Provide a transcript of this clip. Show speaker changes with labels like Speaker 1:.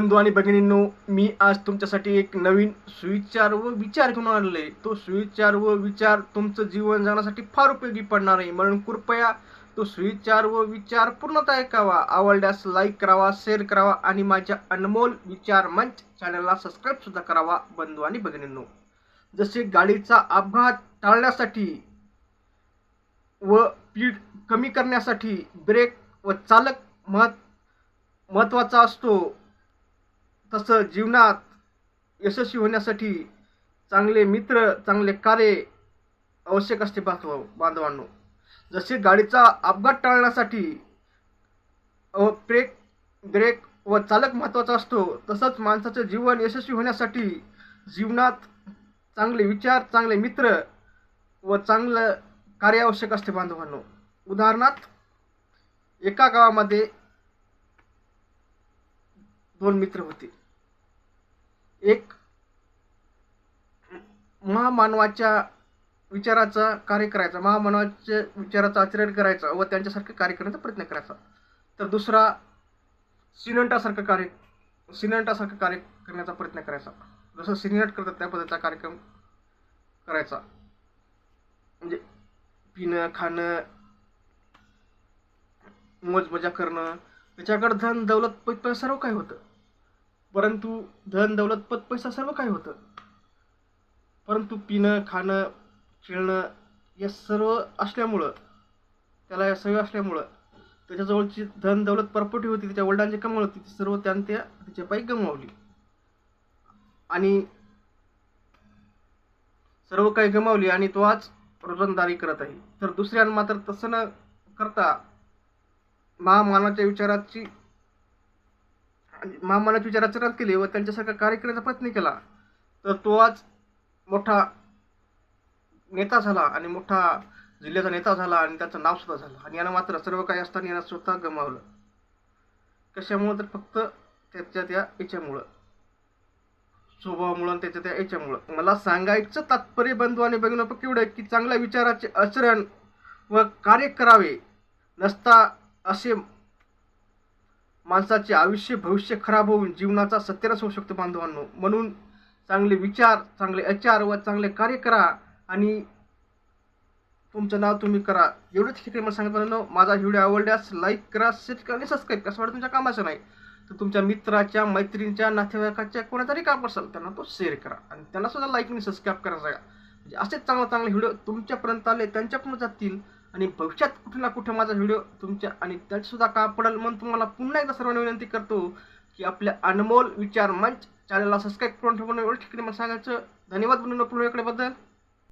Speaker 1: बंधू आणि भगिनींनो मी आज तुमच्यासाठी एक नवीन सुविचार व विचार घेऊन आलेलो आहे. तो सुविचार व विचार तुमचं जीवन जगण्यासाठी फार उपयोगी पडणार आहे. म्हणून कृपया तो सुविचार व विचार पूर्णतः ऐकावा. आवडल्यास लाईक करावा शेअर करावा आणि माझ्या अनमोल विचार मंच चॅनलला सबस्क्राईब सुद्धा करावा बंधू आणि भगिनींनो. जसे गाडीचा अपघात टाळण्यासाठी व स्पीड कमी करण्यासाठी ब्रेक व चालक महत् महत्त्वाचा असतो तसं जीवनात यशस्वी होण्यासाठी चांगले मित्र चांगले कार्य आवश्यक असते बांधव बांधवांनो. जसे गाडीचा अपघात टाळण्यासाठी व ब्रेक ब्रेक व चालक महत्त्वाचा असतो तसंच माणसाचं जीवन यशस्वी होण्यासाठी जीवनात चांगले विचार चांगले मित्र व चांगलं कार्य आवश्यक असते बांधवांनो. उदाहरणार्थ एका गावामध्ये दोन मित्र होते. एक महामानवाच्या विचाराचा कार्य करायचा महामानवाच्या विचाराचं आचरण करायचं व त्यांच्यासारखं कार्य करण्याचा प्रयत्न करायचा. तर दुसरा सिनंटासारखं कार्य सिनंटासारखं कार्य करण्याचा प्रयत्न करायचा. जसं सिनेट करतात त्या पद्धतीचा कार्यक्रम करायचा. म्हणजे पिणं खाणं मौज मजा करणं त्याच्याकडे धन दौलत पै पैसा सर्व काही होतं. परंतु धन दौलत पद पैसा सर्व काही होतं. परंतु पिणं खाणं खेळणं या सर्व असल्यामुळं त्याला या सगळं असल्यामुळं त्याच्याजवळची धन दौलत प्रॉपर्टी होती त्याच्या वडिलांची कमाल होती ती सर्व त्यानं त्या त्याच्या पायी गमावली. आणि सर्व काही गमावली आणि तो आज रोजंदारी करत आहे. तर दुसऱ्यानं मात्र तसं न करता महामानाच्या विचाराची महामानाच्या विचाराची रद्द केली व त्यांच्यासारखा कार्य करण्याचा प्रयत्न केला. तर तो आज मोठा नेता झाला आणि मोठा जिल्ह्याचा नेता झाला आणि त्याचं नाव सुद्धा झालं. आणि यानं मात्र सर्व काही असताना यानं स्वतः गमावलं. कशामुळं तर फक्त त्याच्या त्या याच्यामुळं. स्वभावामुळं आणि त्याच्या त्या याच्यामुळं. मला सांगायचं तात्पर्य बंधू आणि बघणं फक्त एवढं की चांगल्या विचाराचे आचरण व कार्य करावे नसता असे माणसाचे आयुष्य भविष्य खराब होऊन जीवनाचा सत्यानाश होऊ शकतो बांधवांनो. म्हणून चांगले विचार चांगले आचार व चांगले कार्य करा आणि तुमचं नाव तुम्ही करा. एवढंच ठिकाणी मला सांगत माझा व्हिडिओ आवडल्यास लाईक करा शेअर करा आणि सबस्क्राईब करा. असं वाटतं तुमच्या कामाचं नाही. तर तुमच्या मित्राच्या मैत्रिणीच्या नातेवाईकाच्या कोणातरी काम असेल त्यांना तो शेअर करा. आणि त्यांना सुद्धा लाईक आणि सबस्क्राईब करा सगळा म्हणजे असेच चांगले चांगले व्हिडिओ तुमच्यापर्यंत आले त्यांच्यापर्यंत जातील. आणि भविष्यात कुठला कुठे माझा व्हिडिओ तुमच्या आणि त्यातसुद्धा का पडेल म्हणून तुम्हाला पुन्हा एकदा सर्वांना विनंती करतो की आपल्या अनमोल विचार मंच चॅनलला सबस्क्राईब करून ठेवून एवढं ठिकाणी मला सांगायचं धन्यवाद म्हणून पुन्हा इकडेबद्दल